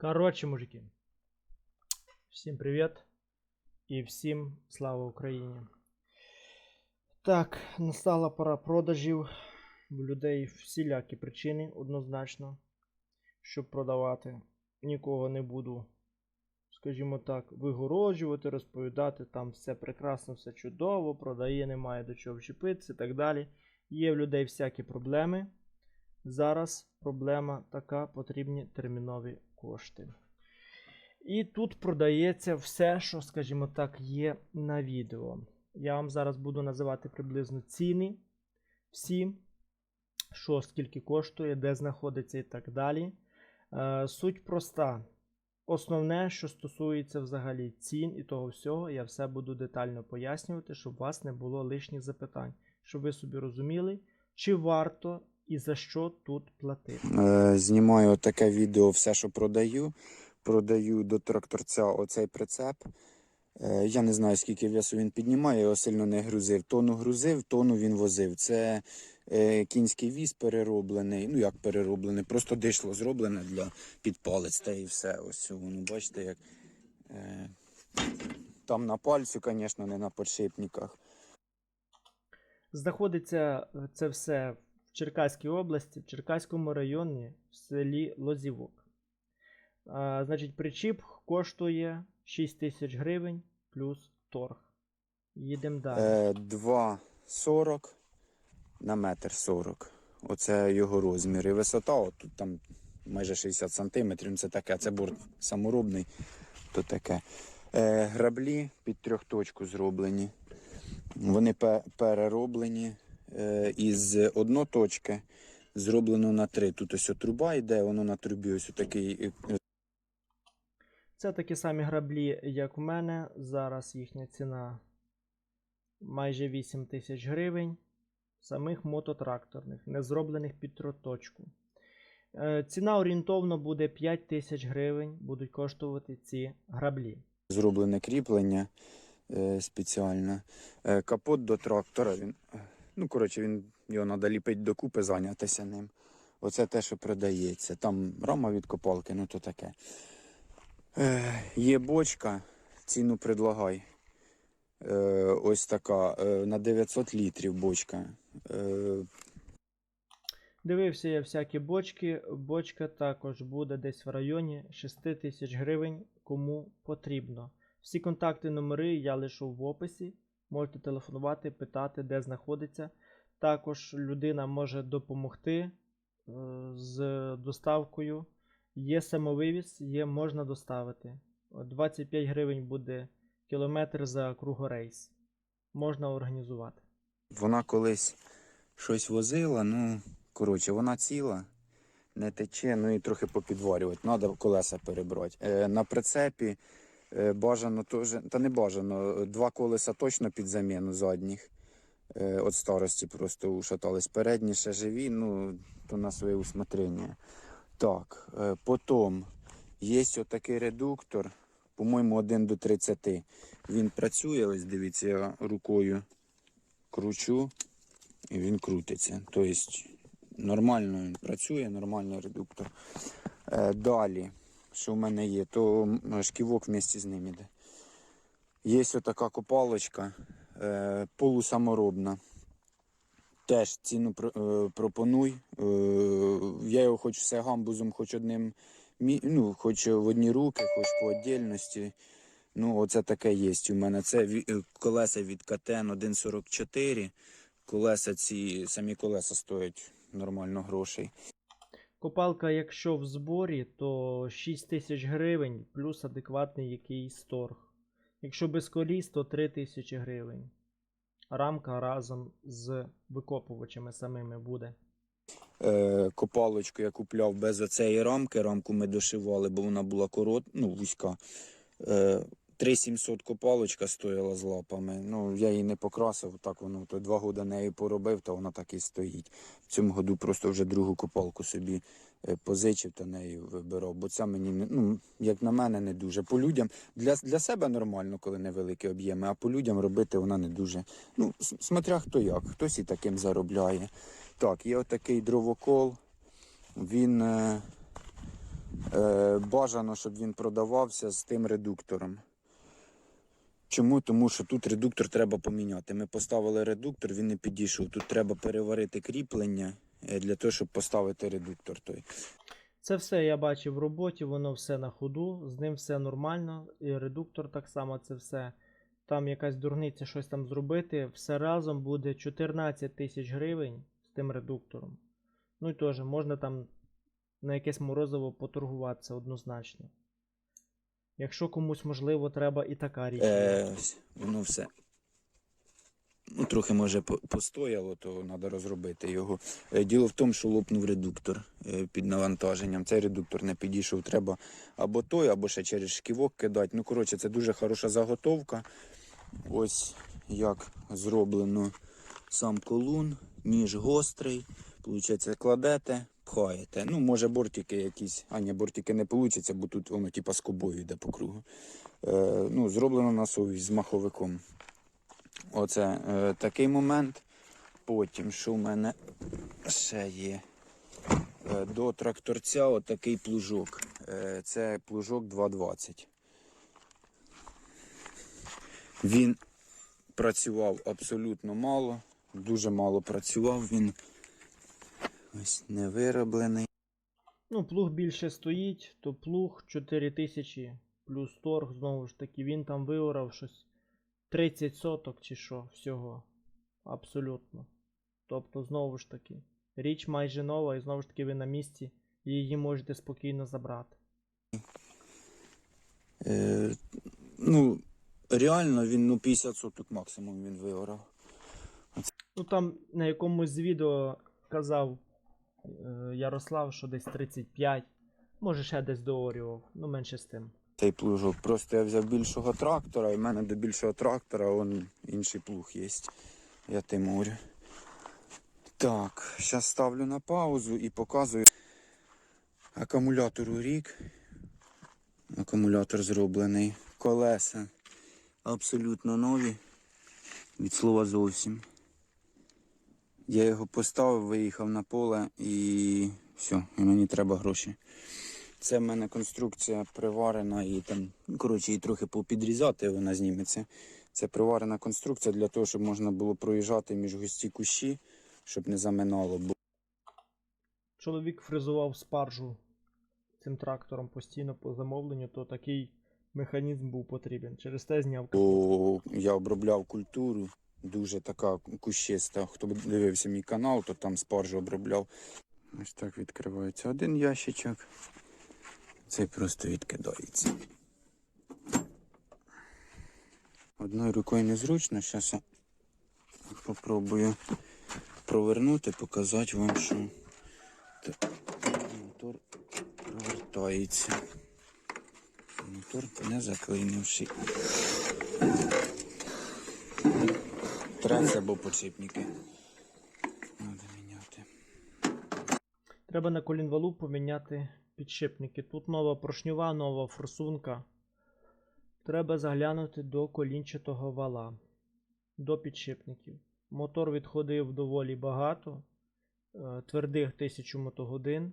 Коротше, мужики. Всім привіт. І всім слава Україні. Так, настала пора продажів. У людей всілякі причини однозначно, щоб продавати. Нікого не буду, скажімо так, вигороджувати, розповідати, там все прекрасно, все чудово, продає, немає до чого вчепитися і так далі. Є в людей всякі проблеми. Зараз проблема така, потрібні термінові кошти. І тут продається все, що, скажімо так, є на відео. Я вам зараз буду називати приблизно ціни, всі, що скільки коштує, де знаходиться і так далі. Е, суть проста. Основне, що стосується взагалі цін і того всього, я все буду детально пояснювати, щоб у вас не було лишніх запитань, щоб ви собі розуміли, чи варто і за що тут платити. Е, Знімаю таке відео, все, що продаю. Продаю до тракторця оцей прицеп. Е, Я не знаю, скільки весу він піднімає, його сильно не грузив. Тону грузив, тону він возив. Це е, кінський віз перероблений. Ну як перероблений, просто дишло зроблене для підпалець та і все. Ось воно, бачите, як там на пальцю, звісно, не на подшипниках. Знаходиться це все в Черкаській області, в Черкаському районі, в селі Лозівок. А, значить, причіп коштує 6 тисяч гривень плюс торг. Їдемо далі. Е, 2,40 на метр 40. Оце його розмір. І висота, от тут там майже 60 сантиметрів. Це таке, це борт саморобний, то таке. Е, граблі під трьохточку зроблені. Вони перероблені е, із одноточки. Зроблено на три. Тут ось труба йде, воно на трубі ось такий е, Це такі самі граблі, як у мене. Зараз їхня ціна майже 8 тисяч гривень. Самих мототракторних, не зроблених під троточку. Е, Ціна орієнтовно буде 5 тисяч гривень, будуть коштувати ці граблі. зроблене кріплення спеціальне. Капот до трактора. Він, ну, коротше, він його треба ліпити докупи, зайнятися ним. Оце те, що продається. Там рама від копалки, ну то таке. Е, є бочка, ціну предлагай. Е, ось така е, на 900 літрів бочка. Е, Дивився я всякі бочки. Бочка також буде десь в районі 6 тисяч гривень, кому потрібно. Всі контакти, номери я лишу в описі. Можете телефонувати, питати, де знаходиться. Також людина може допомогти е, з доставкою. Є самовивіз, є можна доставити. 25 гривень буде кілометр за кругорейс. Можна організувати. Вона колись щось возила, ну, коротше, вона ціла, не тече, ну і трохи попідварювати. Треба колеса перебрати. Е, на прицепі бажано теж, та не бажано, два колеса точно під заміну задніх. Е, от старості просто ушатались. Передні ще живі, ну, то на своє усмотрення. Так, е, потім є отакий редуктор, по-моєму, 1 до 30. Він працює, ось дивіться, я рукою кручу і він крутиться. Тобто нормально він працює, нормальний редуктор. Е, далі, що в мене є, то шківок вместе з ним іде. Є отака копалочка е, полусаморобна. Теж ціну е, пропонуй. Е, я його хоч все гамбузом, хоч одним, ну, хоч в одні руки, хоч по віддільності. Ну, оце таке є у мене. Це е, колеса від КТН 1.44. Колеса ці самі колеса стоять нормально грошей. Копалка, якщо в зборі, то 6 тисяч гривень плюс адекватний якийсь торг. Якщо без коліс, то 3 тисячі гривень. Рамка разом з викопувачами самими буде. Е, копалочку я купляв без оцеї рамки. Рамку ми дошивали, бо вона була корот, ну, вузька. Е, 3700 копалочка стояла з лапами. Ну, я її не покрасив, так воно то два роки нею поробив, та вона так і стоїть. В цьому году просто вже другу копалку собі е, позичив та нею вибирав. Бо ця мені ну, як на мене, не дуже. По людям для, для себе нормально, коли невеликі об'єми, а по людям робити вона не дуже. Ну, смотря хто як, хтось і таким заробляє. Так, є отакий дровокол. Він е, Е, бажано, щоб він продавався з тим редуктором. Чому? Тому що тут редуктор треба поміняти. Ми поставили редуктор, він не підійшов. Тут треба переварити кріплення е, для того, щоб поставити редуктор той. Це все я бачив в роботі, воно все на ходу, з ним все нормально. І редуктор так само, це все. Там якась дурниця щось там зробити. Все разом буде 14 тисяч гривень з тим редуктором. Ну і теж можна там на якесь морозиво поторгуватися однозначно. Якщо комусь можливо, треба і така річ. Е, воно все. Ну, трохи може постояло, то треба розробити його. Е, Діло в тому, що лопнув редуктор е, під навантаженням. Цей редуктор не підійшов. Треба або той, або ще через шківок кидати. Ну, коротше, це дуже хороша заготовка. Ось як зроблено сам колун, ніж гострий. Получається, кладете, пхаєте. Ну, може, бортики якісь. А ні, бортики не вийде, бо тут воно типа скобою йде по кругу. Е, ну, зроблено на совість з маховиком. Оце е, такий момент. Потім, що в мене ще є. Е, до тракторця отакий плужок. Е, це плужок 220. Він працював абсолютно мало, дуже мало працював. Він ось не вироблений. Ну, плуг більше стоїть, то плуг 4000 плюс торг, знову ж таки, він там виорав щось 30 соток чи що всього. Абсолютно. Тобто, знову ж таки, річ майже нова, і знову ж таки ви на місці, і її можете спокійно забрати. Е, ну, реально він ну, 50 соток максимум він виорав. Ну там на якомусь з відео казав Ярослав, що десь 35, може ще десь доорював, ну менше з тим. Цей плужок. Просто я взяв більшого трактора, і в мене до більшого трактора он інший плуг є. Я Тимурю. Так, зараз ставлю на паузу і показую акумулятору рік. Акумулятор зроблений. Колеса абсолютно нові. Від слова зовсім. Я його поставив, виїхав на поле і все, і мені треба гроші. Це в мене конструкція приварена і там, коротше, її трохи попідрізати, вона зніметься. Це приварена конструкція для того, щоб можна було проїжджати між густі кущі, щоб не заминало. Бо Чоловік фрезував спаржу цим трактором постійно по замовленню, то такий механізм був потрібен. Через те зняв. Бо я обробляв культуру, дуже така кущиста. Хто б дивився мій канал, то там спаржу обробляв. Ось так відкривається один ящичок. Цей просто відкидається. Одною рукою незручно, зараз я попробую провернути, показати вам, що мотор провертається. Мотор не заклинивший. Треться або подшипники. Надо міняти. Треба на колінвалу поміняти підшипники. Тут нова поршньова, нова форсунка. Треба заглянути до колінчатого вала, до підшипників. Мотор відходив доволі багато, е, твердих 1000 мотогодин.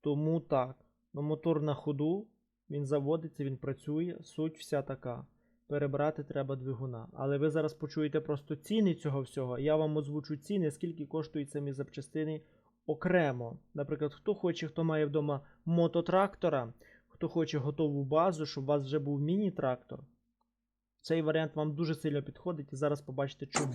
Тому так. Ну, мотор на ходу, він заводиться, він працює. Суть вся така. Перебрати треба двигуна. Але ви зараз почуєте просто ціни цього всього. Я вам озвучу ціни, скільки коштують самі запчастини окремо. Наприклад, хто хоче, хто має вдома мототрактора, хто хоче готову базу, щоб у вас вже був міні-трактор. Цей варіант вам дуже сильно підходить і зараз побачите чому.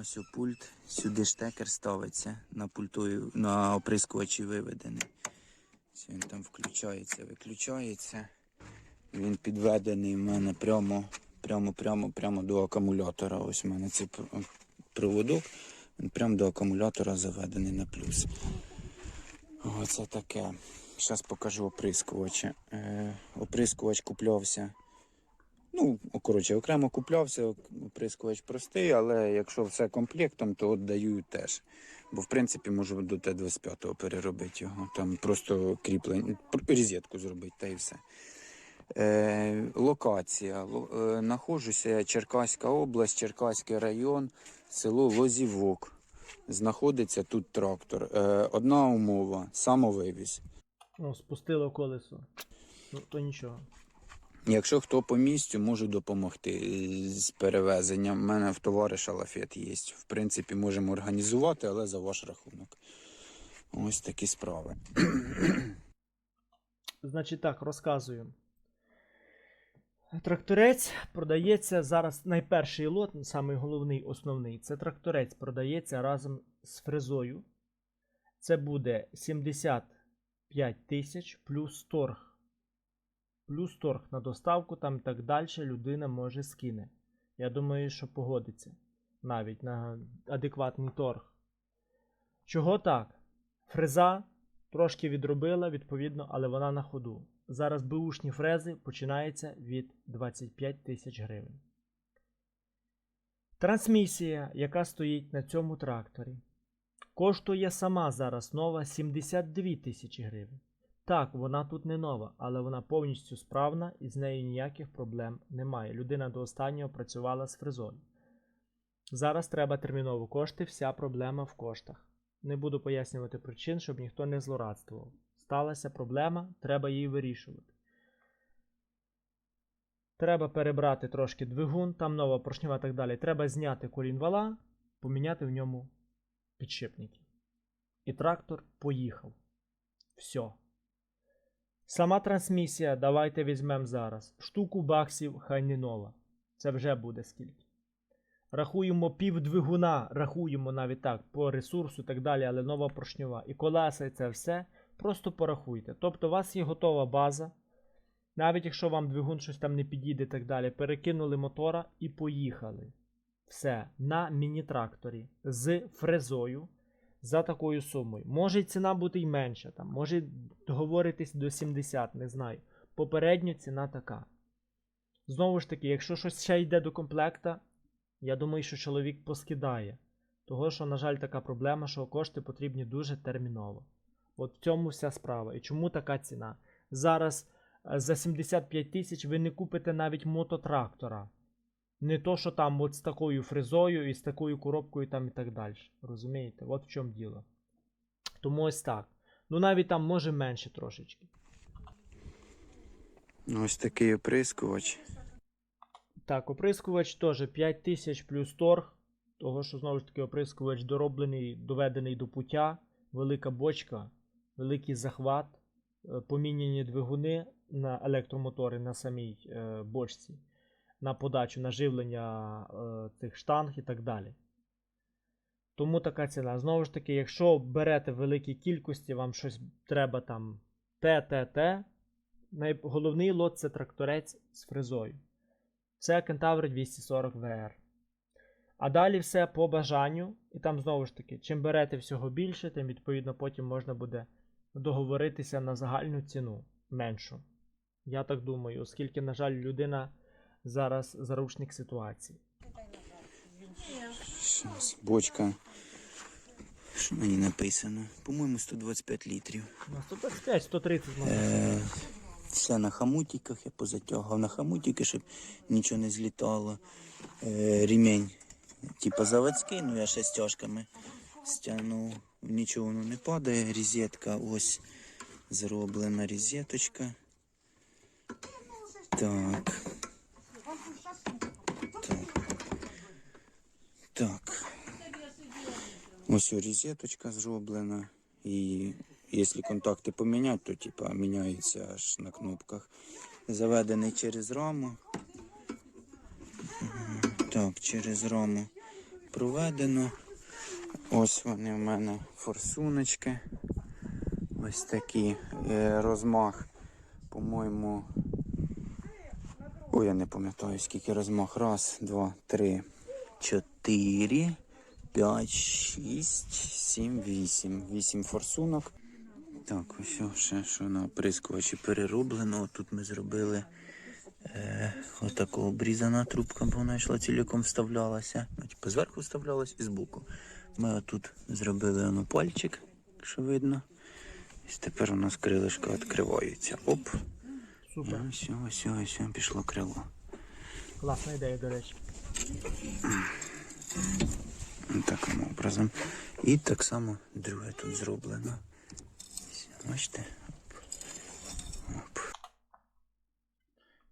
Ось пульт. Сюди штекер ставиться на пультою, на оприскувачі виведений. Він там включається, виключається. Він підведений в мене прямо, прямо, прямо, прямо до акумулятора. Ось у мене цей пр- проводок. Він прямо до акумулятора заведений на плюс. Оце таке. Зараз покажу оприскувачі. Е, оприскувач куплявся. Ну, коротше, окремо куплявся, оприскувач простий, але якщо все комплектом, то даю теж. Бо в принципі можу до Т-25 переробити його. Там просто кріплення, пр- розетку зробити та і все. Е, локація. Ло- е, Нахожуся Черкаська область, Черкаський район, село Лозівок. Знаходиться тут трактор. Е, одна умова самовивіз. Ну, спустило колесо. Ну, то нічого. Якщо хто по місцю, можу допомогти з перевезенням. У мене в товариша лафет є. В принципі, можемо організувати, але за ваш рахунок. Ось такі справи. Значить так, розказую. Тракторець продається зараз найперший лот, самий головний, основний. Це тракторець продається разом з фрезою. Це буде 75 тисяч плюс торг. Плюс торг на доставку, там і так далі людина може скине. Я думаю, що погодиться навіть на адекватний торг. Чого так? Фреза трошки відробила, відповідно, але вона на ходу. Зараз бушні фрези починаються від 25 тисяч гривень. Трансмісія, яка стоїть на цьому тракторі, коштує сама зараз нова 72 тисячі гривень. Так, вона тут не нова, але вона повністю справна і з нею ніяких проблем немає. Людина до останнього працювала з фрезою. Зараз треба терміново кошти, вся проблема в коштах. Не буду пояснювати причин, щоб ніхто не злорадствував. Сталася проблема, треба її вирішувати. Треба перебрати трошки двигун, там нова поршнева і так далі. Треба зняти колінвала, поміняти в ньому підшипники. І трактор поїхав. Все. Сама трансмісія, давайте візьмемо зараз. Штуку баксів, хай не нова. Це вже буде скільки. Рахуємо пів двигуна, рахуємо навіть так, по ресурсу і так далі, але нова поршньова. І колеса, і це все. Просто порахуйте. Тобто у вас є готова база. Навіть якщо вам двигун щось там не підійде і так далі, перекинули мотора і поїхали. Все, на міні-тракторі з фрезою за такою сумою. Може ціна бути й менша, там, може договоритись до 70, не знаю. Попередньо ціна така. Знову ж таки, якщо щось ще йде до комплекта, я думаю, що чоловік поскидає. Того, що, на жаль, така проблема, що кошти потрібні дуже терміново. От в цьому вся справа. І чому така ціна? Зараз е, за 75 тисяч ви не купите навіть мототрактора. Не то, що там от з такою фрезою і з такою коробкою там і так далі. Розумієте? От в чому діло. Тому ось так. Ну навіть там може менше трошечки. Ось такий оприскувач. Так, оприскувач теж 5000 плюс торг. Того, що знову ж таки оприскувач дороблений, доведений до пуття, велика бочка, великий захват, е, поміняні двигуни на електромотори на самій е, бочці, на подачу, на живлення е, цих штанг і так далі. Тому така ціна. Знову ж таки, якщо берете в великій кількості, вам щось треба там ТТТ, найголовний лот це тракторець з фрезою. Це Кентавр 240 VR. А далі все по бажанню. І там знову ж таки, чим берете всього більше, тим відповідно потім можна буде договоритися на загальну ціну меншу. Я так думаю, оскільки, на жаль, людина зараз заручник ситуації. Щас, бочка. Що ній написано? По-моєму, 125 літрів. На 125, 130 можна. Е, все на хамутиках я позатягав на хамутики, щоб нічого не злітало. Е, ремень, типа заводський, ну я шестяшками стягнув. Нічого воно не падає. Розетка ось зроблена розеточка. Так. Так. Ось розеточка зроблена. І якщо контакти поміняти, то типа міняється аж на кнопках. Заведений через раму. Так, через раму проведено. Ось вони в мене форсуночки. Ось такі. Е, розмах, по-моєму. Ой, я не пам'ятаю, скільки розмах. Раз, два, три, чотири, п'ять, шість, сім, вісім. Вісім форсунок. Так, ось ще що на оприскувачі перероблено. Тут ми зробили е, отаку обрізана трубка, бо вона йшла ціліком вставлялася. Зверху вставлялась і збоку. Ми отут зробили воно пальчик, якщо видно. І тепер у нас крилишко відкривається. Оп. Супер. Ось, ось, ось, ось, пішло крило. Класна ідея, до речі. Таким образом. І так само друге тут зроблено. Бачите?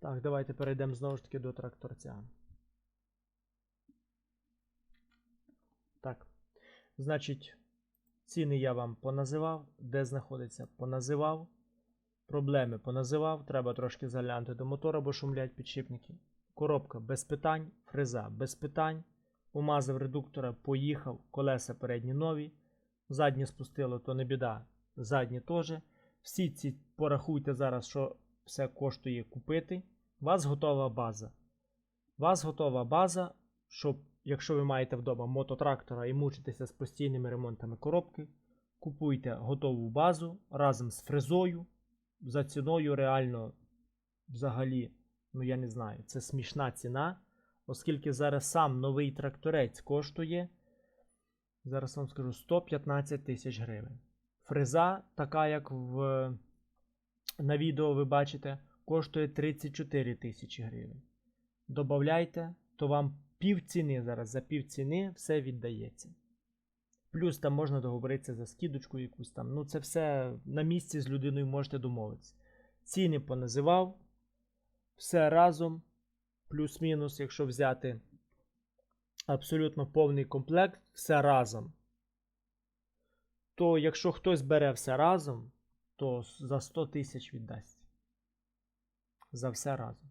Так, давайте перейдемо знову ж таки до тракторця. Так. Значить, ціни я вам поназивав, де знаходиться, поназивав. Проблеми поназивав, треба трошки заглянути до мотора, бо шумлять підшипники. Коробка без питань, фреза без питань. Умазав редуктора, поїхав, колеса передні нові. Задні спустило, то не біда. Задні теж. Всі ці порахуйте зараз, що все коштує купити. У вас готова база. У вас готова база, щоб, якщо ви маєте вдома мототрактора і мучитеся з постійними ремонтами коробки, купуйте готову базу разом з фрезою. За ціною реально взагалі, ну я не знаю, це смішна ціна, оскільки зараз сам новий тракторець коштує, зараз вам скажу, 115 тисяч гривень. Фреза, така як в, на відео ви бачите, коштує 34 тисячі гривень. Добавляйте, то вам пів ціни зараз, за пів ціни все віддається. Плюс там можна договоритися за скидочку якусь там. Ну, це все на місці з людиною можете домовитися. Ціни поназивав. Все разом. Плюс-мінус, якщо взяти абсолютно повний комплект, все разом. То якщо хтось бере все разом, то за 100 тисяч віддасть. За все разом.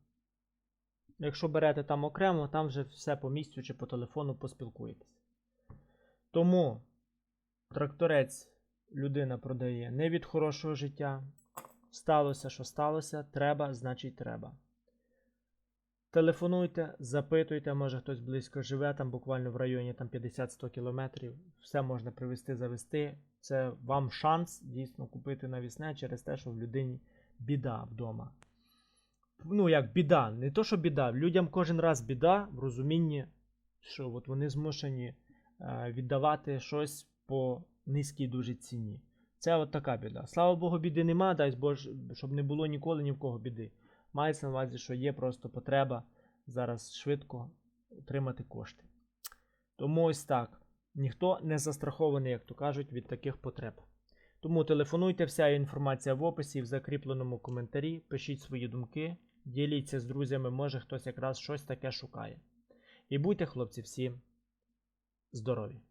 Якщо берете там окремо, там вже все по місцю чи по телефону поспілкуєтесь. Тому тракторець людина продає не від хорошого життя. Сталося, що сталося, треба, значить треба. Телефонуйте, запитуйте, може хтось близько живе, там буквально в районі там 50-100 кілометрів. Все можна привезти, завести. Це вам шанс дійсно купити навісне через те, що в людині біда вдома. Ну, як біда, не то, що біда. Людям кожен раз біда в розумінні, що от вони змушені е, віддавати щось по низькій дуже ціні. Це от така біда. Слава Богу, біди нема, дай Боже, щоб не було ніколи ні в кого біди. Мається на увазі, що є просто потреба зараз швидко отримати кошти. Тому ось так. Ніхто не застрахований, як то кажуть, від таких потреб. Тому телефонуйте, вся інформація в описі, в закріпленому коментарі. Пишіть свої думки, діліться з друзями, може хтось якраз щось таке шукає. І будьте, хлопці, всі здорові!